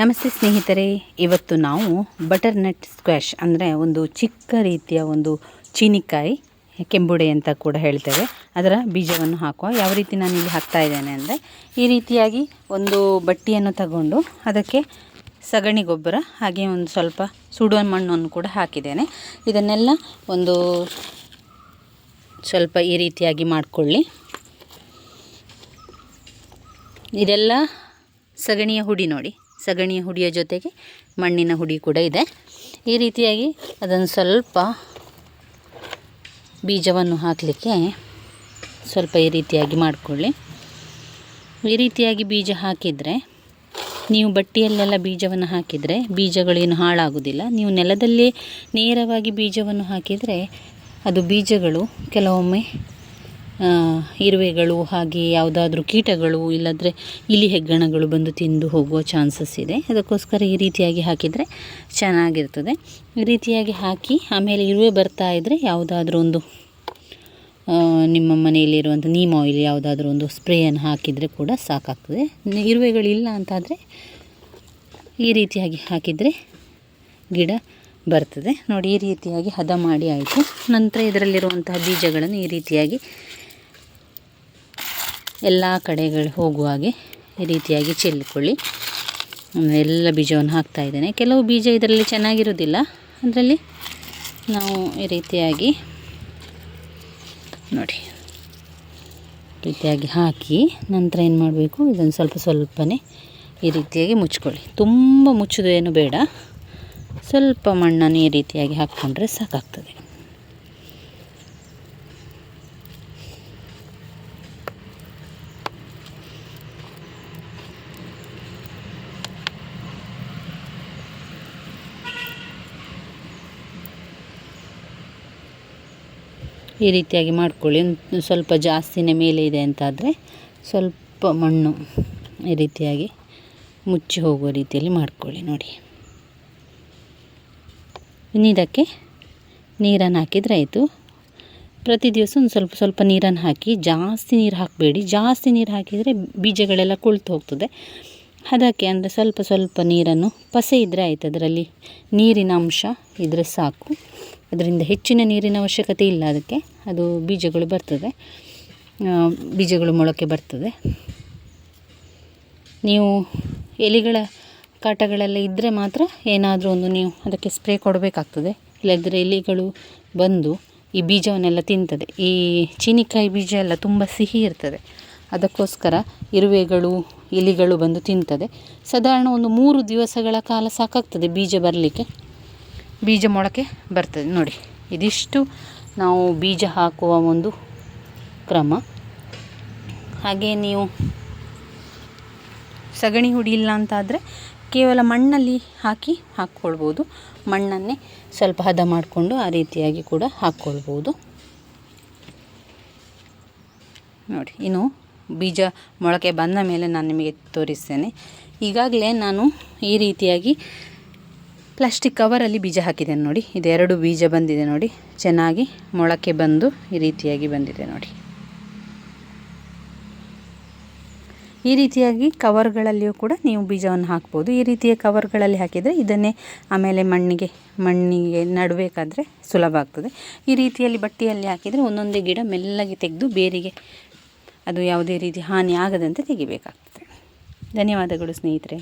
ನಮಸ್ತೆ ಸ್ನೇಹಿತರೆ, ಇವತ್ತು ನಾವು ಬಟರ್ನಟ್ ಸ್ಕ್ವಾಷ್ ಅಂದರೆ ಒಂದು ಚಿಕ್ಕ ರೀತಿಯ ಒಂದು ಚೀನಿಕಾಯಿ, ಕೆಂಬುಡೆ ಅಂತ ಕೂಡ ಹೇಳ್ತೇವೆ. ಅದರ ಬೀಜವನ್ನು ಹಾಕುವ ಯಾವ ರೀತಿ ನಾನು ಇಲ್ಲಿ ಹಾಕ್ತಾ ಇದ್ದೇನೆ ಅಂದರೆ, ಈ ರೀತಿಯಾಗಿ ಒಂದು ಬಟ್ಟಿಯನ್ನು ತಗೊಂಡು ಅದಕ್ಕೆ ಸಗಣಿ ಗೊಬ್ಬರ ಹಾಗೆ ಒಂದು ಸ್ವಲ್ಪ ಸುಡುವ ಮಣ್ಣನ್ನು ಕೂಡ ಹಾಕಿದ್ದೇನೆ. ಇದನ್ನೆಲ್ಲ ಒಂದು ಸ್ವಲ್ಪ ಈ ರೀತಿಯಾಗಿ ಮಾಡಿಕೊಳ್ಳಿ. ಇದೆಲ್ಲ ಸಗಣಿಯ ಹುಡಿ ನೋಡಿ. ಸಗಣಿಯ ಹುಡಿಯ ಜೊತೆಗೆ ಮಣ್ಣಿನ ಹುಡಿ ಕೂಡ ಇದೆ. ಈ ರೀತಿಯಾಗಿ ಅದನ್ನು ಸ್ವಲ್ಪ ಬೀಜವನ್ನು ಹಾಕಲಿಕ್ಕೆ ಸ್ವಲ್ಪ ಈ ರೀತಿಯಾಗಿ ಮಾಡಿಕೊಳ್ಳಿ. ಈ ರೀತಿಯಾಗಿ ಬೀಜ ಹಾಕಿದರೆ, ನೀವು ಬಟ್ಟೆಯಲ್ಲೆಲ್ಲ ಬೀಜವನ್ನು ಹಾಕಿದರೆ ಬೀಜಗಳೇನು ಹಾಳಾಗೋದಿಲ್ಲ ನೀವು ನೆಲದಲ್ಲಿ ನೇರವಾಗಿ ಬೀಜವನ್ನು ಹಾಕಿದರೆ ಅದು ಬೀಜಗಳು ಕೆಲವೊಮ್ಮೆ ಇರುವೆಗಳು ಹಾಗೆ ಯಾವುದಾದ್ರೂ ಕೀಟಗಳು ಇಲ್ಲದ್ರೆ ಇಲಿ ಹೆಗ್ಗಣಗಳು ಬಂದು ತಿಂದು ಹೋಗುವ ಚಾನ್ಸಸ್ ಇದೆ. ಅದಕ್ಕೋಸ್ಕರ ಈ ರೀತಿಯಾಗಿ ಹಾಕಿದರೆ ಚೆನ್ನಾಗಿರ್ತದೆ. ಈ ರೀತಿಯಾಗಿ ಹಾಕಿ ಆಮೇಲೆ ಇರುವೆ ಬರ್ತಾ ಇದ್ದರೆ ಯಾವುದಾದ್ರೂ ಒಂದು ನಿಮ್ಮ ಮನೆಯಲ್ಲಿರುವಂಥ ನೀಮ್ ಆಯಿಲ್ ಯಾವುದಾದ್ರೂ ಒಂದು ಸ್ಪ್ರೇಯನ್ನು ಹಾಕಿದರೆ ಕೂಡ ಸಾಕಾಗ್ತದೆ. ಇರುವೆಗಳಿಲ್ಲ ಅಂತಾದರೆ ಈ ರೀತಿಯಾಗಿ ಹಾಕಿದರೆ ಗಿಡ ಬರ್ತದೆ. ನೋಡಿ ಈ ರೀತಿಯಾಗಿ ಹದ ಮಾಡಿ ಆಯಿತು. ನಂತರ ಇದರಲ್ಲಿರುವಂತಹ ಬೀಜಗಳನ್ನು ಈ ರೀತಿಯಾಗಿ ಎಲ್ಲ ಕಡೆಗಳು ಹೋಗುವ ಹಾಗೆ ಈ ರೀತಿಯಾಗಿ ಚೆಲ್ಲಿಕೊಳ್ಳಿ. ಎಲ್ಲ ಬೀಜವನ್ನು ಹಾಕ್ತಾ ಇದ್ದೇನೆ. ಕೆಲವು ಬೀಜ ಇದರಲ್ಲಿ ಚೆನ್ನಾಗಿರೋದಿಲ್ಲ ಅದರಲ್ಲಿ ನಾವು ಈ ರೀತಿಯಾಗಿ ನೋಡಿ ರೀತಿಯಾಗಿ ಹಾಕಿ ನಂತರ ಏನು ಮಾಡಬೇಕು? ಇದನ್ನು ಸ್ವಲ್ಪ ಸ್ವಲ್ಪನೇ ಈ ರೀತಿಯಾಗಿ ಮುಚ್ಕೊಳ್ಳಿ. ತುಂಬ ಮುಚ್ಚೋದು ಬೇಡ. ಸ್ವಲ್ಪ ಮಣ್ಣನ್ನು ಈ ರೀತಿಯಾಗಿ ಹಾಕ್ಕೊಂಡ್ರೆ ಸಾಕಾಗ್ತದೆ. ಈ ರೀತಿಯಾಗಿ ಮಾಡ್ಕೊಳ್ಳಿ. ಸ್ವಲ್ಪ ಜಾಸ್ತಿನೇ ಮೇಲೆ ಇದೆ ಅಂತಾದರೆ ಸ್ವಲ್ಪ ಮಣ್ಣು ಈ ರೀತಿಯಾಗಿ ಮುಚ್ಚಿ ಹೋಗುವ ರೀತಿಯಲ್ಲಿ ಮಾಡ್ಕೊಳ್ಳಿ ನೋಡಿ. ಇನ್ನು ಇದಕ್ಕೆ ನೀರನ್ನು ಹಾಕಿದರೆ ಆಯಿತು. ಪ್ರತಿ ದಿವಸ ಒಂದು ಸ್ವಲ್ಪ ಸ್ವಲ್ಪ ನೀರನ್ನು ಹಾಕಿ ಜಾಸ್ತಿ ನೀರು ಹಾಕಬೇಡಿ. ಜಾಸ್ತಿ ನೀರು ಹಾಕಿದರೆ ಬೀಜಗಳೆಲ್ಲ ಕೊಳ್ತು ಹೋಗ್ತದೆ. ಅದಕ್ಕೆ ಅಂದರೆ ಸ್ವಲ್ಪ ಸ್ವಲ್ಪ ನೀರನ್ನು ಪಸೆ ಇದ್ದರೆ ಆಯಿತು ಅದರಲ್ಲಿ. ನೀರಿನ ಅಂಶ ಇದ್ದರೆ ಸಾಕು. ಅದರಿಂದ ಹೆಚ್ಚಿನ ನೀರಿನ ಅವಶ್ಯಕತೆ ಇಲ್ಲ ಅದಕ್ಕೆ. ಅದು ಬೀಜಗಳು ಬರ್ತದೆ. ಬೀಜಗಳು ಮೊಳಕೆ ಬರ್ತದೆ. ನೀವು ಎಲೆಗಳ ಕಾಟಗಳೆಲ್ಲ ಇದ್ದರೆ ಮಾತ್ರ ಏನಾದರೂ ಒಂದು ನೀವು ಅದಕ್ಕೆ ಸ್ಪ್ರೇ ಕೊಡಬೇಕಾಗ್ತದೆ. ಇಲ್ಲದಿದ್ದರೆ ಎಲೆಗಳು ಬಂದು ಈ ಬೀಜವನ್ನೆಲ್ಲ ತಿಂತದೆ. ಈ ಚೀನಿಕಾಯಿ ಬೀಜ ಎಲ್ಲ ತುಂಬ ಸಿಹಿ ಇರ್ತದೆ. ಅದಕ್ಕೋಸ್ಕರ ಇರುವೆಗಳು, ಇಲಿಗಳು ಬಂದು ತಿಂತದೆ. ಸಾಧಾರಣ ಒಂದು ಮೂರು ದಿವಸಗಳ ಕಾಲ ಸಾಕಾಗ್ತದೆ ಬೀಜ ಬರಲಿಕ್ಕೆ? ಬೀಜ ಮೊಳಕೆ ಬರ್ತದೆ, ನೋಡಿ. ಇದಿಷ್ಟು ನಾವು ಬೀಜ ಹಾಕುವ ಒಂದು ಕ್ರಮ. ಹಾಗೆ ನೀವು ಸಗಣಿ ಹುಡಿ ಇಲ್ಲ ಅಂತಾದರೆ ಕೇವಲ ಮಣ್ಣಲ್ಲಿ ಹಾಕಿ ಹಾಕ್ಕೊಳ್ಬೋದು. ಮಣ್ಣನ್ನೇ ಸ್ವಲ್ಪ ಹದ ಮಾಡಿಕೊಂಡು ಆ ರೀತಿಯಾಗಿ ಕೂಡ ಹಾಕ್ಕೊಳ್ಬೋದು. ನೋಡಿ, ಇನ್ನು ಬೀಜ ಮೊಳಕೆ ಬಂದ ಮೇಲೆ ನಾನು ನಿಮಗೆ ತೋರಿಸ್ತೇನೆ. ಈಗಾಗಲೇ ನಾನು ಈ ರೀತಿಯಾಗಿ ಪ್ಲಾಸ್ಟಿಕ್ ಕವರಲ್ಲಿ ಬೀಜ ಹಾಕಿದ್ದೇನೆ ನೋಡಿ. ಇದೆರಡು ಬೀಜ ಬಂದಿದೆ ನೋಡಿ. ಚೆನ್ನಾಗಿ ಮೊಳಕೆ ಬಂದು ಈ ರೀತಿಯಾಗಿ ಬಂದಿದೆ ನೋಡಿ. ಈ ರೀತಿಯಾಗಿ ಕವರ್ಗಳಲ್ಲಿಯೂ ಕೂಡ ನೀವು ಬೀಜವನ್ನು ಹಾಕ್ಬೋದು. ಈ ರೀತಿಯ ಕವರ್ಗಳಲ್ಲಿ ಹಾಕಿದರೆ ಇದನ್ನೇ ಆಮೇಲೆ ಮಣ್ಣಿಗೆ ಮಣ್ಣಿಗೆ ನಡಬೇಕಾದ್ರೆ ಸುಲಭ ಆಗ್ತದೆ. ಈ ರೀತಿಯಲ್ಲಿ ಬಟ್ಟೆಯಲ್ಲಿ ಹಾಕಿದರೆ ಒಂದೊಂದೇ ಗಿಡ ಮೆಲ್ಲಗೆ ತೆಗೆದು ಬೇರಿಗೆ ಅದು ಯಾವುದೇ ರೀತಿ ಹಾನಿ ಆಗದಂತೆ ತೆಗಿಬೇಕಾಗ್ತದೆ. ಧನ್ಯವಾದಗಳು ಸ್ನೇಹಿತರೆ.